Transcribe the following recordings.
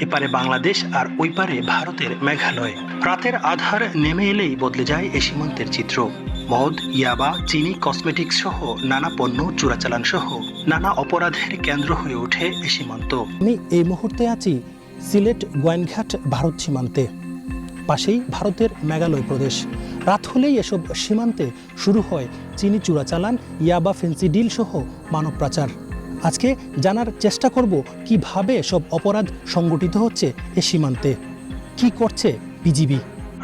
এপারে বাংলাদেশ আর ওই পারে ভারতের মেঘালয়। রাতের আধার নেমে এলেই বদলে যায় এ সীমান্তের চিত্র। মদ, ইয়াবা, চিনি, কসমেটিক্স সহ নানা পণ্য চোরাচালান সহ নানা অপরাধের কেন্দ্র হয়ে ওঠে এ সীমান্ত। আমি এই মুহূর্তে আছি সিলেট গোয়েনঘাট ভারত সীমান্তে। পাশেই ভারতের মেঘালয় প্রদেশ। রাত হলেই এসব সীমান্তে শুরু হয় চিনি চোরাচালান, ইয়াবা ফেন্সি ডিল সহ মানব পাচার। আজকে জানার চেষ্টা করব কীভাবে সব অপরাধ সংগঠিত হচ্ছে এ সীমান্তে। কি করছে বিজিবি?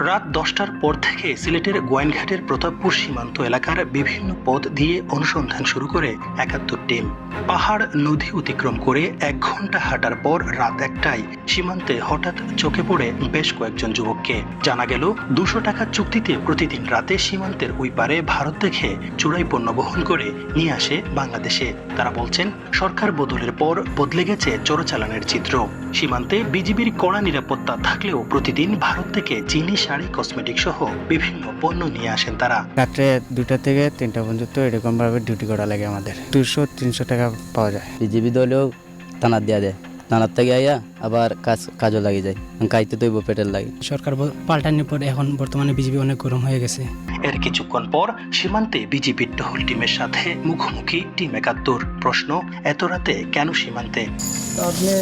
রাত দশটার পর থেকে সিলেটের গোয়াইনঘাটের প্রতাপপুর সীমান্ত এলাকার বিভিন্ন পথ দিয়ে অনুসন্ধান শুরু করে একাত্তর টিম। পাহাড় নদী অতিক্রম করে এক ঘণ্টা হাঁটার পর রাত একটায় সীমান্তে হঠাৎ চোখে পড়ে বেশ কয়েকজন যুবককে। জানা গেল, দুশো টাকার চুক্তিতে প্রতিদিন রাতে সীমান্তের ওই পারে ভারত থেকে চোরাই পণ্য বহন করে নিয়ে আসে বাংলাদেশে। তারা বলছেন, সরকার বদলের পর বদলে গেছে চোরাচালানের চিত্র সীমান্তে বিজিবির কড়া নিরাপত্তা থাকলেও প্রতিদিন ভারত থেকে চিনি শাড়ি কসমেটিক সহ বিভিন্ন পণ্য নিয়ে আসেন তারা। রাত্রে দুটা থেকে তিনটা পর্যন্ত এরকম ভাবে ডিউটি করা লাগে আমাদের। দুশো তিনশো টাকা পাওয়া যায়। বিজেপি দলেও থানা দেওয়া দেয় থানার থেকে আইয়া আবার কাজ কাজও লাগে যায়। খাইতে তৈব পেটের লাগে। সরকার পাল্টানোর পর এখন বর্তমানে বিজেপি অনেক গরম হয়ে গেছে। এর কিছুক্ষণ পর সীমান্তে বিজেপির টহল টিমের সাথে মুখোমুখি টিম একাত্তর। প্রশ্ন এত রাতে কেন সীমান্তে? আপনি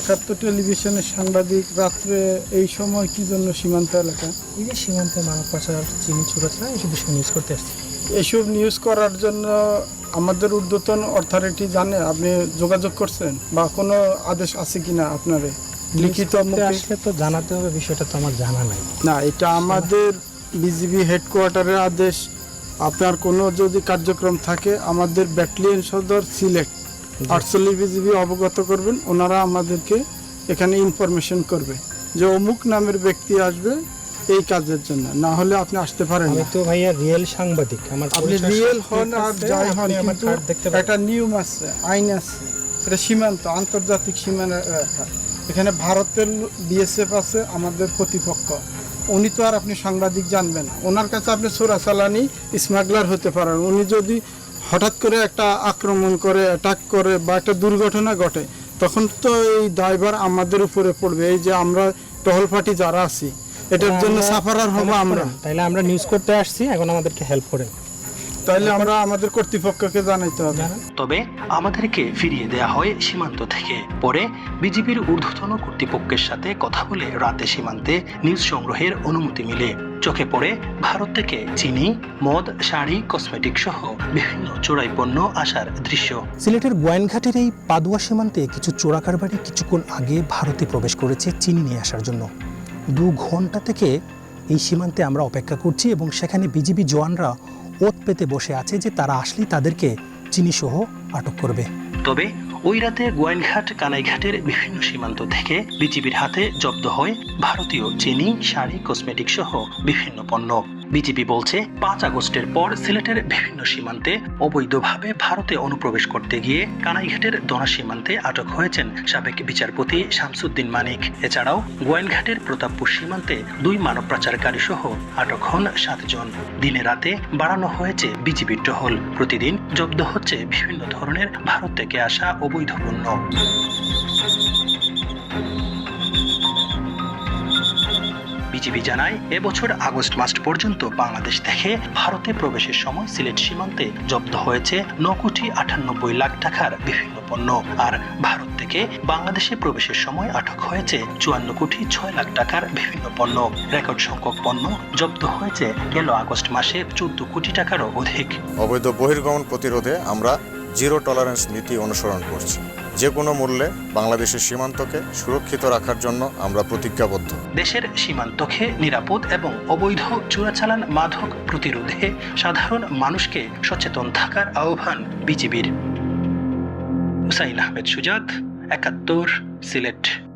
একাত্তর টেলিভিশনের সাংবাদিক রাত্রে এই সময় কি জন্য সীমান্ত এলাকা? এই যে সীমান্তে মানব পাচার চিনি চোরাচালান এইসব বিষয় নিউজ করতে আসছে। এসব নিউজ করার জন্য আমাদের ঊর্ধ্বতন অথরিটি জানে আপনি যোগাযোগ করছেন বা কোনো আদেশ আছে কিনা আপনারে? লিখিত আসলে তো জানাতে হবে বিষয়টা তো আমার জানা নাই। না এটা আমাদের বিজিবি হেডকোয়ার্টারের আদেশ। আপনার কোনো যদি কার্যক্রম থাকে আমাদের ব্যাটালিয়ন সদর সিলেট আটচল্লিশ বিজিবি অবগত করবেন ওনারা আমাদেরকে এখানে ইনফরমেশন করবে। যে অমুক নামের ব্যক্তি আসবে এই কাজের জন্য। না হলে আপনি আসতে পারেন আমি তো ভাইয়া রিয়েল সাংবাদিক। আমার আপনি রিয়েল হন আর যাই হন কিন্তু একটা নিয়ম আছে আইন আছে। এটা সীমান্ত আন্তর্জাতিক সীমানা এখানে ভারতের বিএসএফ আছে আমাদের প্রতিপক্ষ। উনি তো আর আপনি সাংবাদিক জানবেন না। ওনার কাছে আপনি চোরাচালানি স্মাগলার হতে পারেন। উনি যদি হঠাৎ করে একটা আক্রমণ করে অ্যাটাক করে বা একটা দুর্ঘটনা ঘটে তখন তো এই দায়ভার আমাদের উপরে পড়বে। এই যে আমরা টহল পার্টি যারা আছি এটার জন্য সাফারার হব আমরা তাইলে আমরা নিউজ করতে আসছি এখন আমাদেরকে হেল্প করেন। তাইলে আমরা আমাদের কর্তৃপক্ষকে জানাইতে হবে। তবে আমাদেরকে ফিরিয়ে দেয়া হয় সীমান্ত থেকে। পরে বিজিবির ঊর্ধ্বতন কর্তৃপক্ষের সাথে কথা বলে রাতে সীমান্তে নিউজ সংগ্রহের অনুমতি মিলে। চোখে পড়ে ভারত থেকে চিনি মদ শাড়ি কসমেটিক সহ বিভিন্ন চোরাই পণ্য আসার দৃশ্য। সিলেটের গোয়াইনঘাটের এই পাদুয়া সীমান্তে কিছু চোরা কারবারি কিছুক্ষণ আগে ভারতে প্রবেশ করেছে চিনি নিয়ে আসার জন্য। দু ঘণ্টা থেকে এই সীমান্তে আমরা অপেক্ষা করছি এবং সেখানে বিজিবি জওয়ানরা ওত পেতে বসে আছে যে তারা আসলেই তাদেরকে চিনিসহ আটক করবে। তবে ওই রাতে গোয়াইনঘাট কানাইঘাটের বিভিন্ন সীমান্ত থেকে বিজিবির হাতে জব্দ হয় ভারতীয় চিনি, শাড়ি কসমেটিক সহ বিভিন্ন পণ্য। বিজিবি বলছে, পাঁচ আগস্টের পর সিলেটের বিভিন্ন সীমান্তে অবৈধভাবে ভারতে অনুপ্রবেশ করতে গিয়ে কানাইঘাটের দনা সীমান্তে আটক হয়েছেন সাবেক বিচারপতি শামসুদ্দিন মানিক। এছাড়াও গোয়াইনঘাটের প্রতাপপুর সীমান্তে দুই মানব পাচারকারী সহ আটক হন সাতজন দিনে রাতে বাড়ানো হয়েছে বিজিবির টহল। প্রতিদিন জব্দ হচ্ছে বিভিন্ন ধরনের ভারত থেকে আসা অবৈধ পণ্য। বিজিবি জানায়, এবছর আগস্ট মাস পর্যন্ত বাংলাদেশ থেকে ভারতে প্রবেশের সময় সিলেট সীমান্তে জব্দ হয়েছে ন কোটি আটানব্বই লাখ টাকার বিভিন্ন পণ্য। আর ভারত থেকে বাংলাদেশে প্রবেশের সময় আটক হয়েছে চুয়ান্ন কোটি ছয় লাখ টাকার বিভিন্ন পণ্য। রেকর্ড সংখ্যক পণ্য জব্দ হয়েছে গেল আগস্ট মাসে চোদ্দ কোটি টাকারও অধিক। অবৈধ বহির্গমন প্রতিরোধে আমরা জিরো টলারেন্স নীতি অনুসরণ করছি। যে কোনো মূল্যে বাংলাদেশের সীমান্তকে সুরক্ষিত রাখার জন্য আমরা প্রতিজ্ঞাবদ্ধ। দেশের সীমান্তকে নিরাপদ এবং অবৈধ চোরাচালান মাদক প্রতিরোধে সাধারণ মানুষকে সচেতন থাকার আহ্বান বিজিবির। হুসাইন আহমেদ সুজাত, একাত্তর, সিলেট।